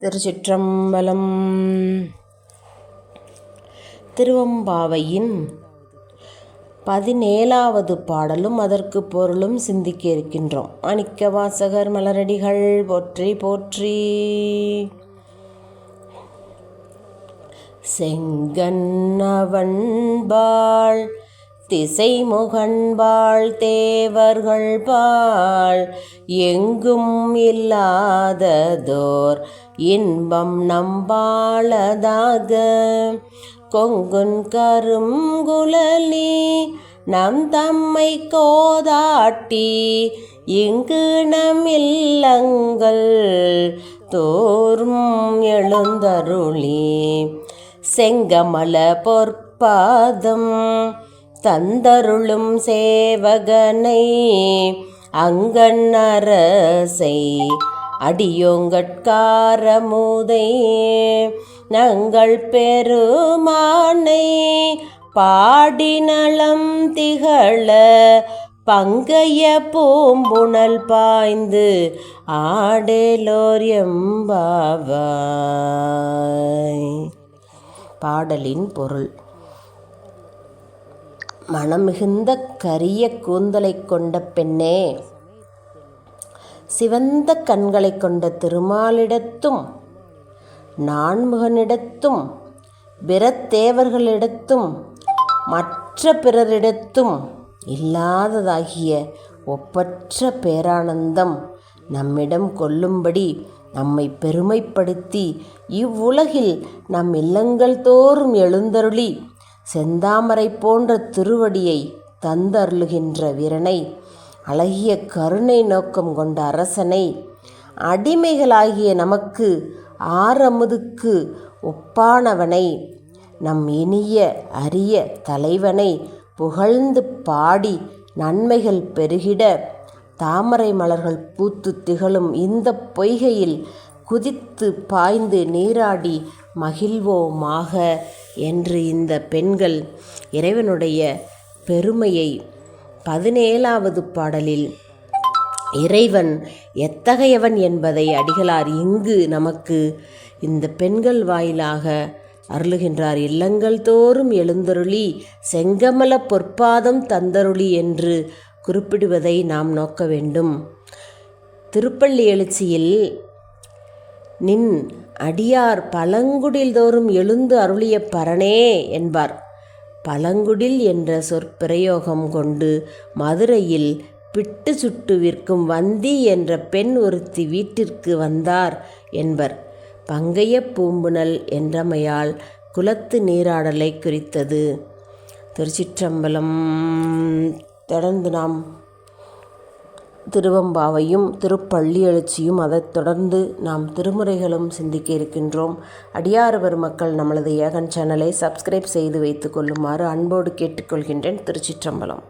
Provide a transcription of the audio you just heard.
திருச்சிற்றம்பலம். திருவம்பாவையின் பதினேழாவது பாடலும் அதற்கு பொருளும் சிந்திக்க இருக்கின்றோம். அணிக்க வாசகர் மலரடிகள் போற்றி போற்றி. செங்கண்ணவன்பாள் திசைமுகன்பாள் தேவர்கள் பாள் எங்கும் இல்லாததோர் இன்பம் நம்பாளதாக. கொங்குன் கருங்குழலி நம் தம்மை கோதாட்டி. இங்கு நம் இல்லங்கள் தோறும் எழுந்தருளி. செங்கமல பொற்பாதம் தந்தருளும் சேவகனை அங்கண்ணரசை அடியோங்கட்காரமுதை நங்கள் பெருமானை பாடினளம் திகழ பங்கைய பூம்புணல் பாய்ந்து ஆடேலோர் எம்பாவாய் பாடலின் பொருள். மனமிகுந்த கரிய கூந்தலைக் கொண்ட பெண்ணே. சிவந்த கண்களைக் கொண்ட திருமாலிடத்தும் நான்முகனிடத்தும் பிறத்தேவர்களிடத்தும் மற்ற பிறரிடத்தும் இல்லாததாகிய ஒப்பற்ற பேரானந்தம் நம்மிடம் கொள்ளும்படி நம்மை பெருமைப்படுத்தி இவ்வுலகில் நம் இல்லங்கள் தோறும் எழுந்தருளி செந்தாமரை போன்ற திருவடியை தந்தருளுகின்ற வீரனை அழகிய கருணை நோக்கம் கொண்ட அரசனை அடிமைகளாகிய நமக்கு ஆரமுதுக்கு ஒப்பானவனை நம் இனிய அரிய தலைவனை புகழ்ந்து பாடி நன்மைகள் பெருகிட தாமரை மலர்கள் பூத்து திகழும் இந்த பொய்கையில் குதித்து பாய்ந்து நீராடி மகிழ்வோமாக என்று இந்த பெண்கள் இறைவனுடைய பெருமையை பதினேழாவது பாடலில் இறைவன் எத்தகையவன் என்பதை அடிகளார் இங்கு நமக்கு இந்த பெண்கள் வாயிலாக அருளுகின்றார். இல்லங்கள் தோறும் எழுந்தருளி செங்கமல பொற்பாதம் தந்தருளி என்று குறிப்பிடுவதை நாம் நோக்க வேண்டும். திருப்பள்ளி எழுச்சியில் நின் அடியார் பழங்குடில் தோறும் எழுந்து அருளிய பரனே என்பார். பழங்குடில் என்ற சொற்பிரயோகம் கொண்டு மதுரையில் பிட்டு சுட்டு விற்கும் வந்தி என்ற பெண் ஒருத்தி வீட்டிற்கு வந்தார் என்பர். பங்கைய பூம்புணல் என்றமையால் குலத்து நீராடலை குறித்தது. திருச்சிற்றம்பலம் தொடர்ந்து நாம் திருவம்பாவையும் திருப்பள்ளி எழுச்சியும் அதைத் தொடர்ந்து நாம் திருமுறைகளும் சிந்திக்க இருக்கின்றோம். அடியார் பெருமக்கள் நம்மளது ஏகன் சேனலை சப்ஸ்கிரைப் செய்து வைத்து கொள்ளுமாறு அன்போடு கேட்டுக்கொள்கின்றேன் திருச்சிற்றம்பலம்.